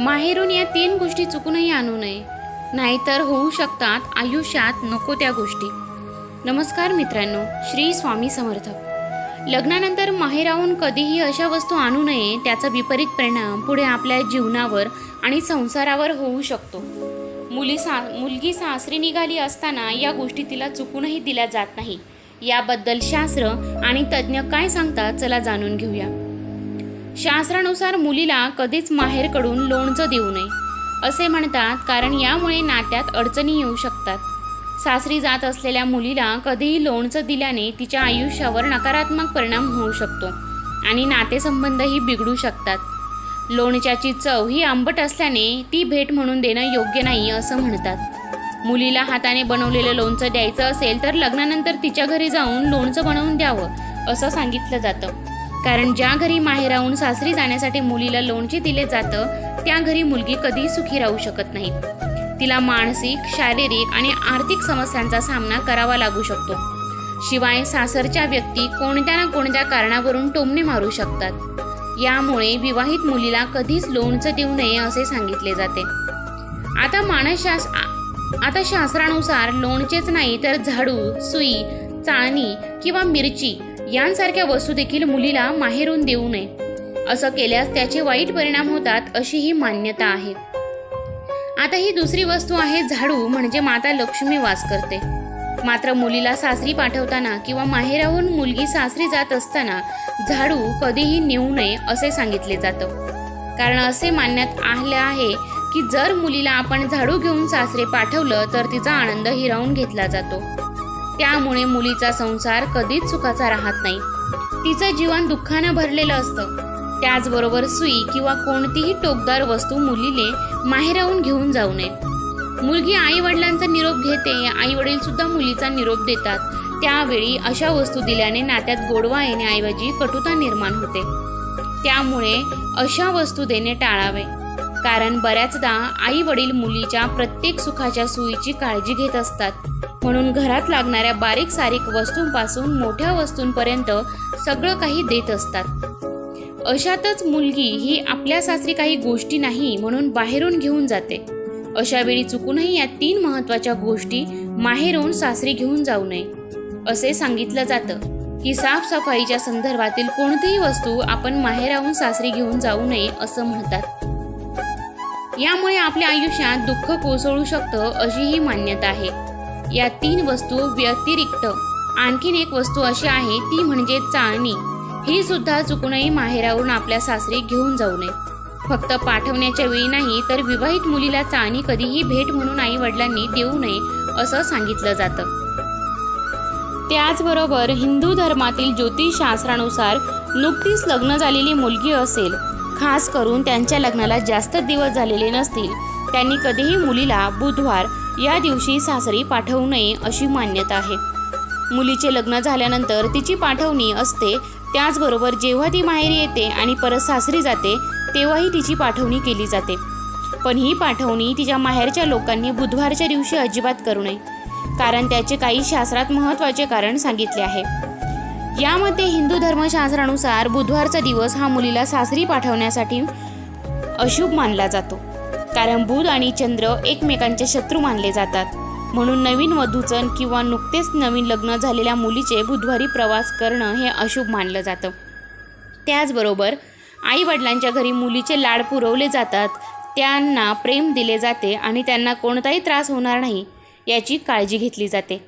माहेरून या तीन गोष्टी चुकूनही आणू नये. नाहीतर होऊ शकतात आयुष्यात नको त्या गोष्टी. नमस्कार मित्रांनो श्री स्वामी समर्थ. लग्नानंतर माहेराहून कधीही अशा वस्तू आणू नये त्याचा विपरीत परिणाम पुढे आपल्या जीवनावर आणि संसारावर होऊ शकतो. मुली सा मुलगी सासरी निघाली असताना या गोष्टी तिला चुकूनही दिल्या जात नाही. याबद्दल शास्त्र आणि तज्ज्ञ काय सांगतात चला जाणून घेऊया. शास्त्रानुसार मुलीला कधीच माहेरकडून लोणचं देऊ नये असे म्हणतात कारण यामुळे नात्यात अडचणी येऊ शकतात. सासरी जात असलेल्या मुलीला कधीही लोणचं दिल्याने तिच्या आयुष्यावर नकारात्मक परिणाम होऊ शकतो आणि नातेसंबंधही बिघडू शकतात. लोणच्याची चव ही आंबट असल्याने ती भेट म्हणून देणं योग्य नाही असं म्हणतात. मुलीला हाताने बनवलेलं लोणचं द्यायचं असेल तर लग्नानंतर तिच्या घरी जाऊन लोणचं बनवून द्यावं असं सांगितलं जातं. कारण ज्या घरी माहेराहून सासरी जाण्यासाठी मुलीला लोणचे दिले जातं त्या घरी मुलगी कधीही सुखी राहू शकत नाही तिला मानसिक शारीरिक आणि आर्थिक समस्यांचा सामना करावा लागू शकतो. शिवाय सासरच्या व्यक्ती कोणत्या ना कोणत्या कारणावरून टोमणे मारू शकतात. यामुळे विवाहित मुलीला कधीच लोणचं देऊ नये असे सांगितले जाते. आता मानसशास आता शास्त्रानुसार लोणचेच नाही तर झाडू सुई चाळणी किंवा मिरची यांसारख्या वस्तू देखील मुलीला माहेरून देऊ नये. असं केल्यास त्याचे वाईट परिणाम होतात अशी ही मान्यता आहे. आता ही दुसरी वस्तू आहे झाडू म्हणजे माता लक्ष्मी वास करते. मात्र मुलीला सासरी पाठवताना किंवा माहेराहून मुलगी सासरी जात असताना झाडू कधीही नेऊ नये असे सांगितले जातं. कारण असे मानण्यात आले आहे की जर मुलीला आपण झाडू घेऊन सासरे पाठवलं तर तिचा आनंद हिरावून घेतला जातो. त्यामुळे मुलीचा संसार कधीच सुखाचा राहत नाही. तिचं जीवन दुःखानं भरलेलं असतं. त्याचबरोबर सुई किंवा कोणतीही टोकदार वस्तू मुलीने माहेरावून घेऊन जाऊ नये. मुलगी आई वडिलांचा निरोप घेते आई वडील सुद्धा मुलीचा निरोप देतात. त्यावेळी अशा वस्तू दिल्याने नात्यात गोडवा येण्याऐवजी कटुता निर्माण होते. त्यामुळे अशा वस्तू देणे टाळावे. कारण बऱ्याचदा आई वडील मुलीच्या प्रत्येक सुखाच्या सुईची काळजी घेत असतात. म्हणून घरात लागणाऱ्या बारीक सारीक वस्तूंपासून मोठ्या वस्तूंपर्यंत सगळं काही देत असतात. अशातच मुलगी ही आपल्या सासरी काही गोष्टी नाही म्हणून बाहेरून घेऊन जाते. अशा वेळी चुकूनही या तीन महत्त्वाच्या गोष्टी माहेरून सासरी घेऊन जाऊ नये. असे सांगितलं जातं की साफसफाईच्या संदर्भातील कोणतीही वस्तू आपण माहेराहून सासरी घेऊन जाऊ नये असं म्हणतात. यामुळे आपल्या आयुष्यात दुःख कोसळू शकतं अशी ही मान्यता आहे. या तीन वस्तू व्यतिरिक्त. आणखीन एक वस्तू अशी आहे ती म्हणजे चाळणी. ही सुद्धा चुकूनही माहेरावरून आपल्या सासरी घेऊन जाऊ नये. फक्त पाठवण्याच्या वेळी नाही तर विवाहित मुलीला चाळणी कधीही भेट म्हणून आई वडिलांनी देऊ नये असं सांगितलं जातं. त्याचबरोबर हिंदू धर्मातील ज्योतिषशास्त्रानुसार नुकतीच लग्न झालेली मुलगी असेल. खास करून त्यांच्या लग्नाला जास्त दिवस झालेले नसतील. त्यांनी कधीही मुलीला बुधवार या दिवशी सासरी पाठवू नये अशी मान्यता आहे. मुलीचे लग्न झाल्यानंतर तिची पाठवणी असते त्याचबरोबर जेव्हा ती माहेरी येते आणि परत सासरी जाते तेव्हाही तिची पाठवणी केली जाते. पण ही पाठवणी तिच्या माहेरच्या लोकांनी बुधवारच्या दिवशी अजिबात करू नये कारण त्याचे काही शास्त्रात महत्त्वाचे कारण सांगितले आहे. यामध्ये हिंदू धर्मशास्त्रानुसार बुधवारचा दिवस हा मुलीला सासरी पाठवण्यासाठी अशुभ मानला जातो. कारण बुध आणि चंद्र एकमेकांचे शत्रू मानले जातात. म्हणून नवीन वधूचं किंवा नुकतेच नवीन लग्न झालेल्या मुलीचे बुधवारी प्रवास करणं हे अशुभ मानलं जातं. त्याचबरोबर आईवडिलांच्या घरी मुलीचे लाड पुरवले जातात. त्यांना प्रेम दिले जाते आणि त्यांना कोणताही त्रास होणार नाही याची काळजी घेतली जाते.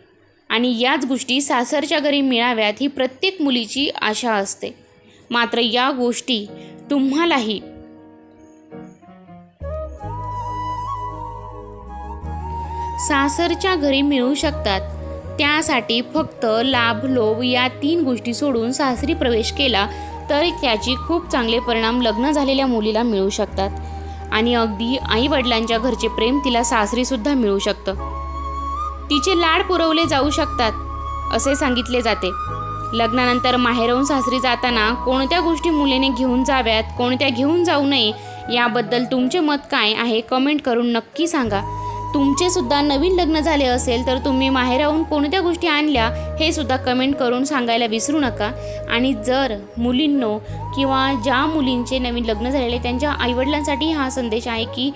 आणि याच गोष्टी सासरच्या घरी मिळाव्यात ही प्रत्येक मुलीची आशा असते. मात्र या गोष्टी तुम्हालाही सासरच्या घरी मिळू शकतात. त्यासाठी फक्त लाभ लोभ या तीन गोष्टी सोडून सासरी प्रवेश केला तर त्याची खूप चांगले परिणाम लग्न झालेल्या मुलीला मिळू शकतात. आणि अगदी आई वडिलांच्या घरचे प्रेम तिला सासरीसुद्धा मिळू शकतं. तिचे लाड पुरवले जाऊ शकतात असे सांगितले जाते. लग्नानंतर माहेरहून सासरी जाताना कोणत्या गोष्टी मुलीने घेऊन जाव्यात कोणत्या घेऊन जाऊ नये याबद्दल तुमचे मत काय आहे कमेंट करून नक्की सांगा. तुमचे सुद्धा नवीन लग्न झाले असेल तर तुम्ही माहेराहून कोणत्या गोष्टी आणल्या हे सुद्धा कमेंट करून सांगायला विसरू नका. आणि जर मुलींनो किंवा ज्या मुलींचे नवीन लग्न झालेले त्यांच्या आईवडिलांसाठी हा संदेश आहे की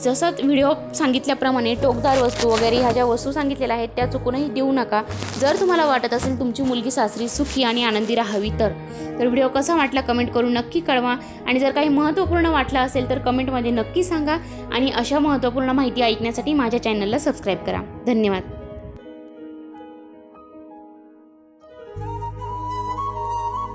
जसं व्हिडिओ सांगितल्याप्रमाणे टोकदार वस्तू वगैरे ह्या ज्या वस्तू सांगितलेल्या आहेत त्या चुकूनही देऊ नका. जर तुम्हाला वाटत असेल तुमची मुलगी सासरी सुखी आणि आनंदी राहावी तर. तर व्हिडिओ कसा वाटला कमेंट करून नक्की कळवा. आणि जर काही महत्त्वपूर्ण वाटलं असेल तर कमेंटमध्ये नक्की सांगा. आणि अशा महत्त्वपूर्ण माहिती ऐकण्यासाठी माझ्या चॅनलला सबस्क्राईब करा. धन्यवाद.